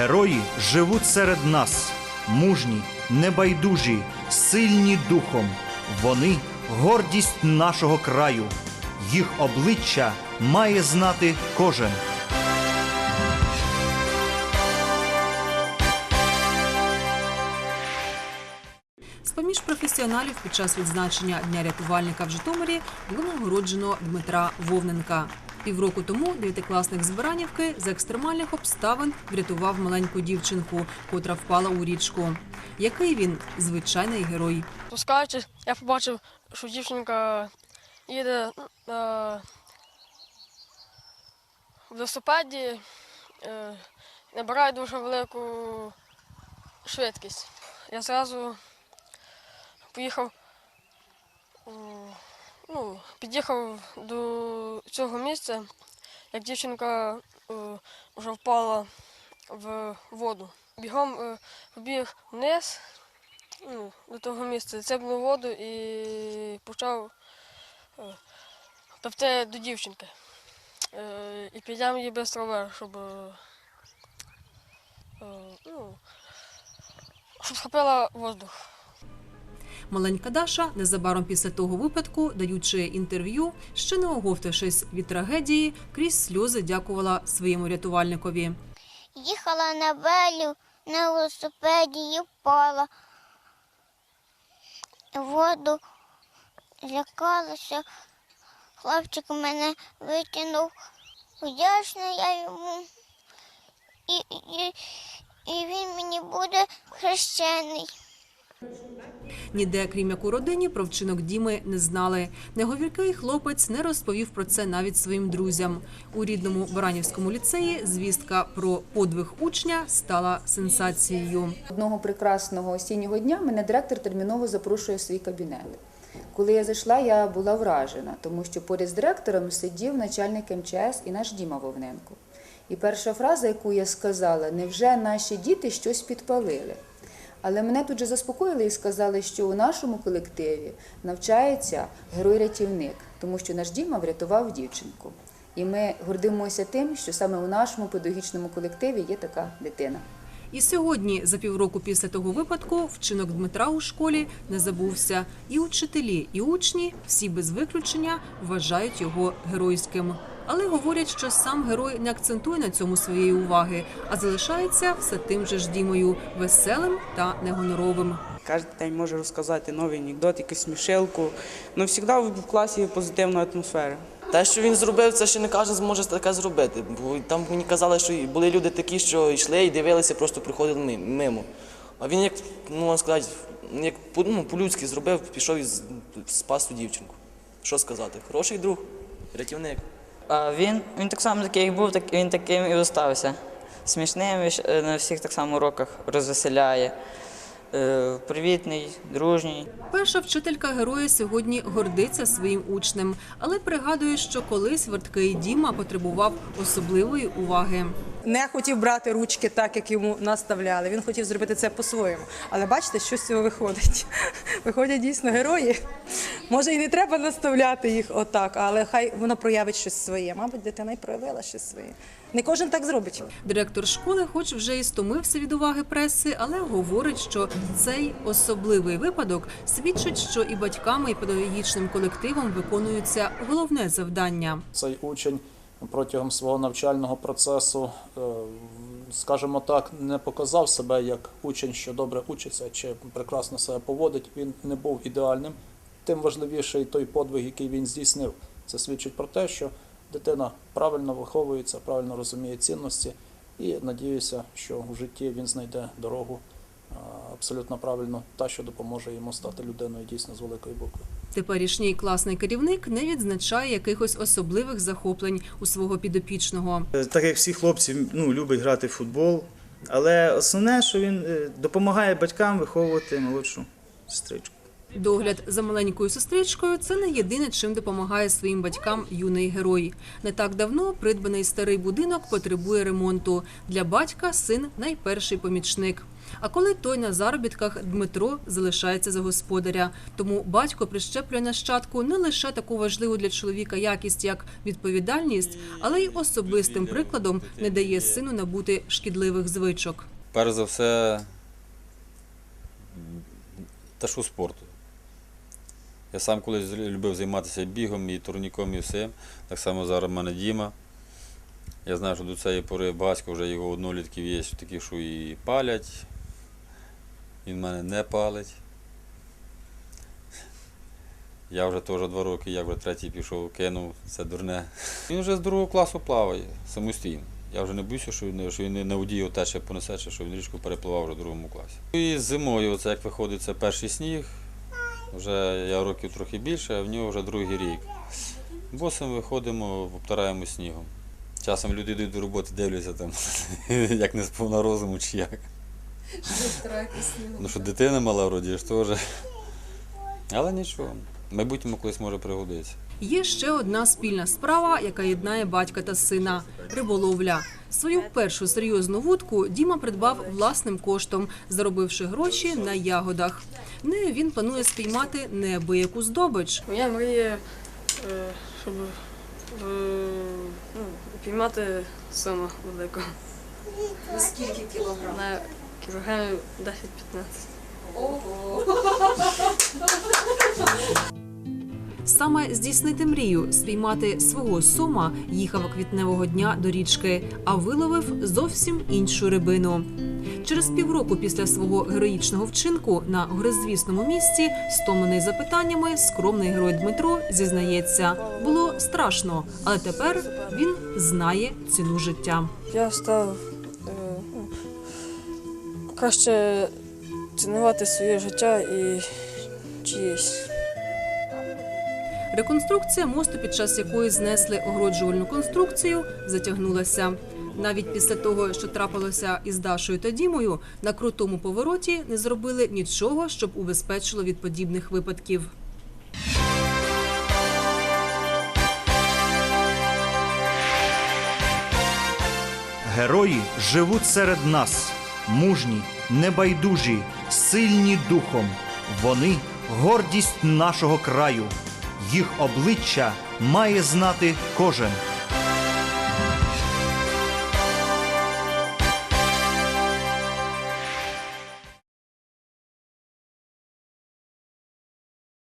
Герої живуть серед нас, мужні, небайдужі, сильні духом. Вони гордість нашого краю. Їх обличчя має знати кожен. З-поміж професіоналів під час відзначення Дня рятувальника в Житомирі було нагороджено Дмитра Вовненка. Півроку тому дев'ятикласник з Баранівки з екстремальних обставин врятував маленьку дівчинку, котра впала у річку. Який він звичайний герой. Спускаючись, я побачив, що дівчинка їде на велосипеді, е, набирає дуже велику швидкість. Я зразу поїхав, ну, під'їхав до цього місця, як дівчинка е, вже впала в воду. Бігом е, побіг вниз ну, до того місця, цеплив воду і почав е, пливти до дівчинки. Е, і підняв її швидко вверх, щоб, е, е, ну, щоб схопила воздух. Маленька Даша незабаром після того випадку, даючи інтерв'ю, ще не оговтавшись від трагедії, крізь сльози дякувала своєму рятувальникові. Їхала на велю на велосипеді і впала. Воду злякалася. Хлопчик мене витягнув. Вдячна я йому. І, і, і він мені буде хрещений. Ніде, крім як у родині, про вчинок Діми не знали. Неговіркий хлопець не розповів про це навіть своїм друзям. У рідному Баранівському ліцеї звістка про подвиг учня стала сенсацією. Одного прекрасного осіннього дня мене директор терміново запрошує в свій кабінет. Коли я зайшла, я була вражена, тому що поряд з директором сидів начальник МЧС і наш Діма Вовненко. І перша фраза, яку я сказала, невже наші діти щось підпалили? Але мене тут же заспокоїли і сказали, що у нашому колективі навчається герой-рятівник, тому що наш Діма врятував дівчинку. І ми гордимося тим, що саме у нашому педагогічному колективі є така дитина. І сьогодні, за півроку після того випадку, вчинок Дмитра у школі не забувся. І учителі, і учні, всі без виключення, вважають його геройським. Але говорять, що сам герой не акцентує на цьому своєї уваги, а залишається все тим же ж Дімою веселим та негоноровим. Кожен день може розказати новий анекдот, якусь смішилку. Ну, завжди в класі позитивна атмосфера. Те, що він зробив, це ще не кожен зможе таке зробити. Бо там мені казали, що були люди такі, що йшли і дивилися, просто приходили мимо. А він як, ну можна сказати, як ну, по-людськи зробив, пішов і спас ту дівчинку. Що сказати? Хороший друг, рятівник. А він, він так само такий, як був, так він таким і остався. Смішним е, на всіх так само уроках розвеселяє. Е, Привітний, дружній. Перша вчителька героя сьогодні гордиться своїм учнем, але пригадує, що колись верткий Діма потребував особливої уваги. Не хотів брати ручки так, як йому наставляли. Він хотів зробити це по-своєму. Але бачите, що з цього виходить? Виходять дійсно герої. Може, і не треба наставляти їх отак, але хай воно проявить щось своє. Мабуть, дитина й проявила щось своє. Не кожен так зробить. Директор школи, хоч вже і стомився від уваги преси, але говорить, що цей особливий випадок свідчить, що і батьками, і педагогічним колективом виконується головне завдання. цей учень протягом свого навчального процесу, е, скажімо так, не показав себе як учень, що добре учиться чи прекрасно себе поводить. Він не був ідеальним. Тим важливіший той подвиг, який він здійснив. Це свідчить про те, що дитина правильно виховується, правильно розуміє цінності, і надіюся, що в житті він знайде дорогу е, абсолютно правильно, та, що допоможе йому стати людиною дійсно з великої букви. Теперішній класний керівник не відзначає якихось особливих захоплень у свого підопічного. Так як всі хлопці ну, любить грати в футбол, але основне, що він е, допомагає батькам виховувати молодшу сестричку. Догляд за маленькою сестричкою це не єдине, чим допомагає своїм батькам юний герой. Не так давно придбаний старий будинок потребує ремонту. Для батька син найперший помічник. А коли той на заробітках, Дмитро залишається за господаря. Тому батько прищеплює нащадку не лише таку важливу для чоловіка якість, як відповідальність, але й особистим прикладом не дає сину набути шкідливих звичок. Перш за все, та що спорту. Я сам колись любив займатися бігом і турніком, і все. Так само зараз в мене Діма. Я знаю, що до цієї пори батько вже його однолітків є такі, що і палять. Він мене не палить. Я вже теж два роки, я вже третій пішов, кинув, це дурне. Він вже з другого класу плаває самостійно. Я вже не боюся, що він, що він не на воді тече понесе, що він річку перепливав вже в другому класі. І зимою, оце як виходить, це перший сніг. Вже я років трохи більше, а в нього вже другий рік. Босом виходимо, обтираємо снігом. Часом люди йдуть до роботи, дивляться там, як не сповна розуму чи як. Ну що дитина мала вроді ж теж. Але нічого, в майбутньому колись може пригодитися. Є ще одна спільна справа, яка єднає батька та сина риболовля. Свою першу серйозну вудку Діма придбав власним коштом, заробивши гроші на ягодах. Нею він планує спіймати неабияку здобич. Моя мрія, е, щоб е, ну, піймати сома великого. На скільки кілограм? На кілограмів 10-15. Саме здійснити мрію спіймати свого сома їхав квітневого дня до річки, а виловив зовсім іншу рибину. Через півроку після свого героїчного вчинку на грозвісному місці, стомлений запитаннями, скромний герой Дмитро зізнається, було страшно, але тепер він знає ціну життя. Я став е, ну, краще цінувати своє життя і чиєсь. Реконструкція мосту, під час якої знесли огороджувальну конструкцію, затягнулася. Навіть після того, що трапилося із Дашою та Дімою, на крутому повороті не зробили нічого, щоб убезпечило від подібних випадків. Герої живуть серед нас, мужні, небайдужі, сильні духом. Вони гордість нашого краю. Їх обличчя має знати кожен.